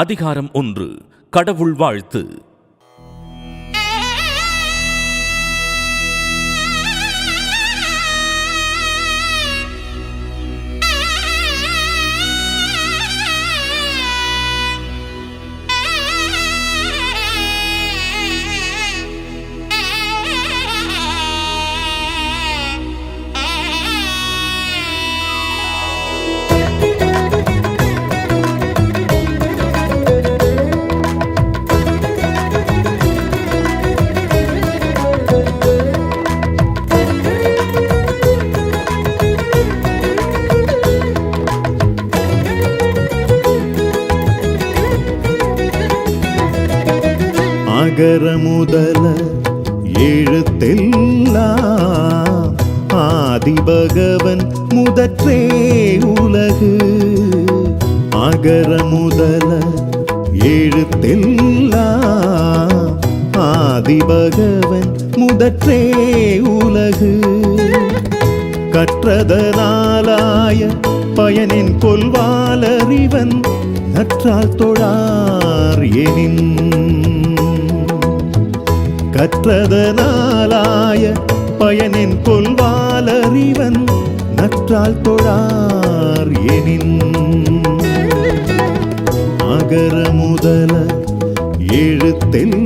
அதிகாரம் ஒன்று. கடவுள் வாழ்த்து. அகர முதல எழுத்தெல்லாம் ஆதிபகவன் முதற்றே உலகு. அகர முதல எழுத்தெல்லாம் ஆதிபகவன் முதற்றே உலகு. கற்றதனாலாய பயனின் கொல்வாலறிவன் நற்றால் தொழார் எனின் கற்றதனாலாய பயனின் கொள்வாலறிவன் நற்றால் தொழார் எனின். அகர முதல எழுத்தெல்லாம்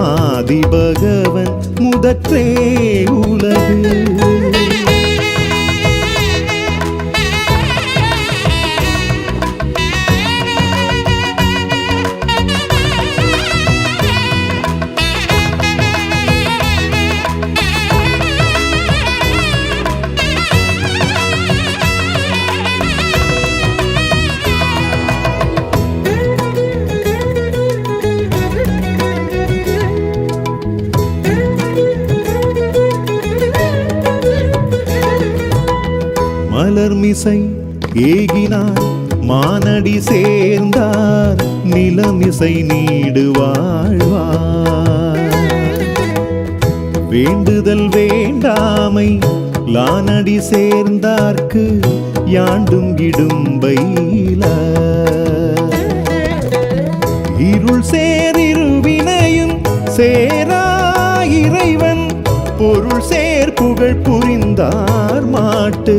ஆதிபகவன் முதற்றே உலகு. மலர்மிசை ஏகினார் மானடி சேர்ந்தார் நிலமிசை நீடு வாழ்வார். வேண்டுதல் வேண்டாமை லானடி சேர்ந்தார்க்கு யாண்டும் இடும்பையில. இருள் சேரிருவினையும் சேரா இறைவன் பொருள் சேர் புகழ் புரிந்தார் மாட்டு.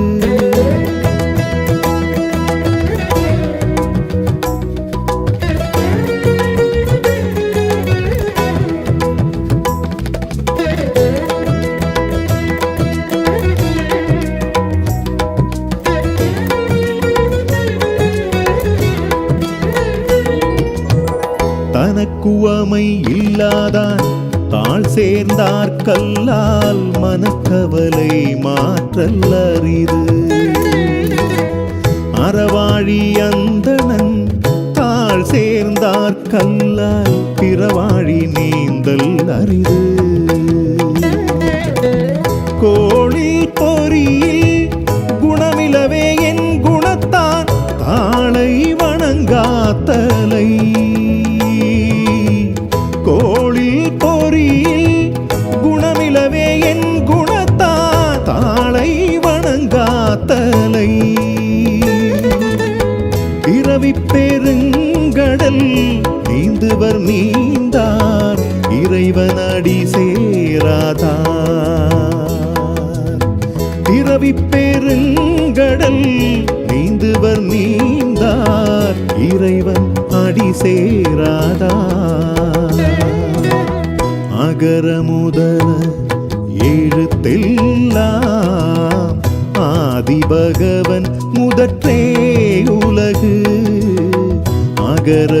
மனக்குவமை இல்லாதான் தாழ் சேர்ந்தார் கல்லால் மனக்கவலை மாற்றல் அரிது அறவாழி அந்தணன் தாழ் சேர்ந்தார் கல்லால் பிறவாழி நீந்தல் அரிது. கோழி பொறியில் வணங்காத்தலை பிறவி பெருங்கடல் நீந்துவர் நீந்தார். அடி சேராதா பிறவி பெருங்கடல் நீந்துவர் நீந்தார். இறைவன் அடி சேராதா அகர முதல பகவன் முதற்றே உலகு. அகர